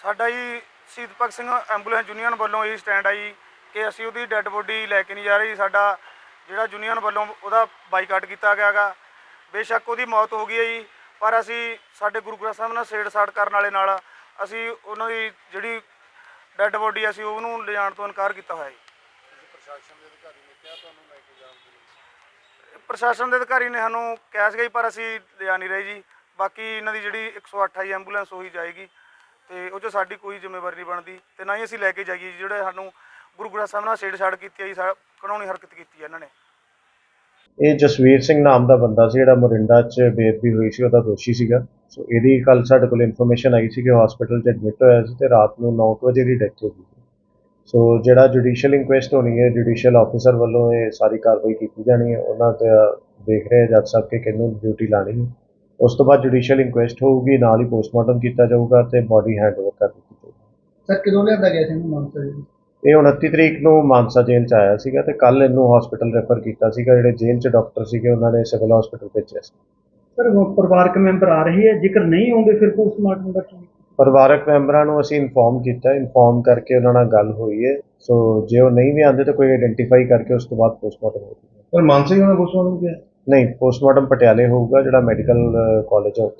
ਸਾਡਾ ਜੀ ਸ਼ਹੀਦ ਭਗਤ ਸਿੰਘ ਐਂਬੂਲੈਂਸ ਯੂਨੀਅਨ ਵੱਲੋਂ ਇਹ ਸਟੈਂਡ ਆ ਜੀ ਕਿ ਅਸੀਂ ਉਹਦੀ ਡੈੱਡ ਬੋਡੀ ਲੈ ਕੇ ਨਹੀਂ ਜਾ ਰਹੇ ਸਾਡਾ ਜਿਹੜਾ ਯੂਨੀਅਨ ਵੱਲੋਂ ਉਹਦਾ ਬਾਈਕਾਟ ਕੀਤਾ ਗਿਆ ਗਾ। ਬੇਸ਼ੱਕ ਉਹਦੀ ਮੌਤ ਹੋ ਗਈ ਹੈ ਜੀ ਪਰ ਅਸੀਂ ਸਾਡੇ ਗੁਰੂ ਗ੍ਰੰਥ ਸਾਹਿਬ ਨਾਲ ਛੇੜ ਛਾੜ ਕਰਨ ਵਾਲੇ ਨਾਲ ਅਸੀਂ ਉਹਨਾਂ ਦੀ ਜਿਹੜੀ ਡੈੱਡ ਬੋਡੀ ਅਸੀਂ ਉਹਨੂੰ ਲਿਜਾਣ ਤੋਂ ਇਨਕਾਰ ਕੀਤਾ ਹੋਇਆ ਜੀ। ਪ੍ਰਸ਼ਾਸਨ ਦੇ ਅਧਿਕਾਰੀ ਨੇ ਸਾਨੂੰ ਕਿਹਾ ਸੀਗਾ ਪਰ ਅਸੀਂ ਲਿਜਾ ਨਹੀਂ ਰਹੇ ਜੀ। ਬਾਕੀ ਇਹਨਾਂ ਦੀ ਜਿਹੜੀ 108 ਆਈ ਐਂਬੂਲੈਂਸ ਉਹੀ ਜਾਏਗੀ। ਤੇ ਉਹ 'ਚ ਸਾਡੀ ਕੋਈ ਜ਼ਿੰਮੇਵਾਰੀ ਨਹੀਂ ਬਣਦੀ ਤੇ ਨਾ ਹੀ ਅਸੀਂ ਲੈ ਕੇ ਜਾਈਏ ਜੀ, ਜਿਹੜੇ ਸਾਨੂੰ ਗੁਰੂ ਗ੍ਰੰਥ ਸਾਹਿਬ ਨਾਲ ਛੇੜਛਾੜ ਕੀਤੀ ਹੈ ਜੀ ਸਾ- ਕਾਨੂੰਨੀ ਹਰਕਤ ਕੀਤੀ ਹੈ ਇਹਨਾਂ ਨੇ। ਇਹ ਜਸਵੀਰ ਸਿੰਘ ਨਾਮ ਦਾ ਬੰਦਾ ਸੀ ਜਿਹੜਾ ਮੋਰਿੰਡਾ 'ਚ ਬੇਅਦਬੀ ਹੋਈ ਸੀ ਉਹਦਾ ਦੋਸ਼ੀ ਸੀਗਾ। ਸੋ ਇਹਦੀ ਕੱਲ ਸਾਡੇ ਕੋਲ ਇਨਫੋਰਮੇਸ਼ਨ ਆਈ ਸੀ ਕਿ ਹਸਪੀਟਲ 'ਚ ਐਡਮਿਟ ਹੋਇਆ ਸੀ ਤੇ ਰਾਤ ਨੂੰ 9 ਕੁ ਵਜੇ ਦੀ ਡੈਥ ਹੋ ਗਈ। ਸੀ। ਸੋ ਜਿਹੜਾ ਜੁਡੀਸ਼ੀਅਲ ਇਨਕੁਐਸਟ ਹੋਣੀ ਹੈ ਜੁਡੀਸ਼ੀਅਲ ਆਫੀਸਰ ਵੱਲੋਂ ਇਹ ਸਾਰੀ ਕਾਰਵਾਈ ਕੀਤੀ ਜਾਣੀ ਹੈ। ਉਹਨਾਂ ਤੇ ਦੇਖ ਰਹੇ ਆ ਜੱਜ ਸਾਹਿਬ ਕਿ ਕਿਹਨੂੰ ਡਿਊਟੀ ਲਾਣੀ ਹੈ। ਉਸ ਤੋਂ ਬਾਅਦ ਜੁਡੀਸ਼ੀਅਲ ਇਨਕੁਐਸਟ ਹੋਊਗੀ ਨਾਲ ਹੀ ਪੋਸਟਮਾਰਟਮ ਕੀਤਾ ਜਾਊਗਾ ਤੇ ਬਾਡੀ ਹੈਂਡਓਵਰ ਕਰ ਦਿੱਤੀ ਜਾਊਗੀ। ਸਰ ਕਦੋਂ ਲਿਆਂਦਾ ਗਿਆ ਸੀ ਇਹਨੂੰ ਮਾਨਸਾ ਜੀ ਇਹ 29 ਤਰੀਕ ਨੂੰ ਮਾਨਸਾ ਜੇਲ੍ਹ 'ਚ ਆਇਆ ਸੀਗਾ ਤੇ ਕੱਲ ਇਹਨੂੰ ਹਸਪੀਟਲ ਰੈਫਰ ਕੀਤਾ ਸੀਗਾ ਜਿਹੜੇ ਜੇਲ੍ਹ 'ਚ ਡਾਕਟਰ ਸੀਗੇ ਉਹਨਾਂ ਨੇ ਸਿਵਲ ਹਸਪੀਟਲ ਭੇਜਿਆ ਸੀ। ਸਰ ਪਰਿਵਾਰਕ ਮੈਂਬਰ ਆ ਰਹੇ ਹੈ ਜੇਕਰ ਨਹੀਂ ਆਉਂਦੇ ਫਿਰ ਪੋਸਟਮਾਰਟਮ ਦਾ ਕੀ? ਪਰਿਵਾਰਕ ਮੈਂਬਰਾਂ ਨੂੰ ਅਸੀਂ ਇਨਫੋਰਮ ਕੀਤਾ ਇਨਫੋਰਮ ਕਰਕੇ ਉਹਨਾਂ ਨਾਲ ਗੱਲ ਹੋਈ ਹੈ ਸੋ ਜੇ ਉਹ ਨਹੀਂ ਵੀ ਆਉਂਦੇ ਤਾਂ ਕੋਈ ਆਇਡੈਂਟੀਫਾਈ ਕਰਕੇ ਉਸ ਤੋਂ ਬਾਅਦ ਪੋਸਟਮਾਰਟਮ ਹੋਊਗਾ ਪਰ ਮਾਨਸਾ ਹੀ ਉਹਨਾਂ ਪੋਸਟਮਾਰਟਮ ਕਿਹਾ ਨਹੀਂ ਪੋਸਟਮਾਰਟਮ ਪਟਿਆਲੇ ਹੋਊਗਾ ਜਿਹੜਾ ਮੈਡੀਕਲ ਕਾਲਜ ਹੈ ਉੱਥੇ।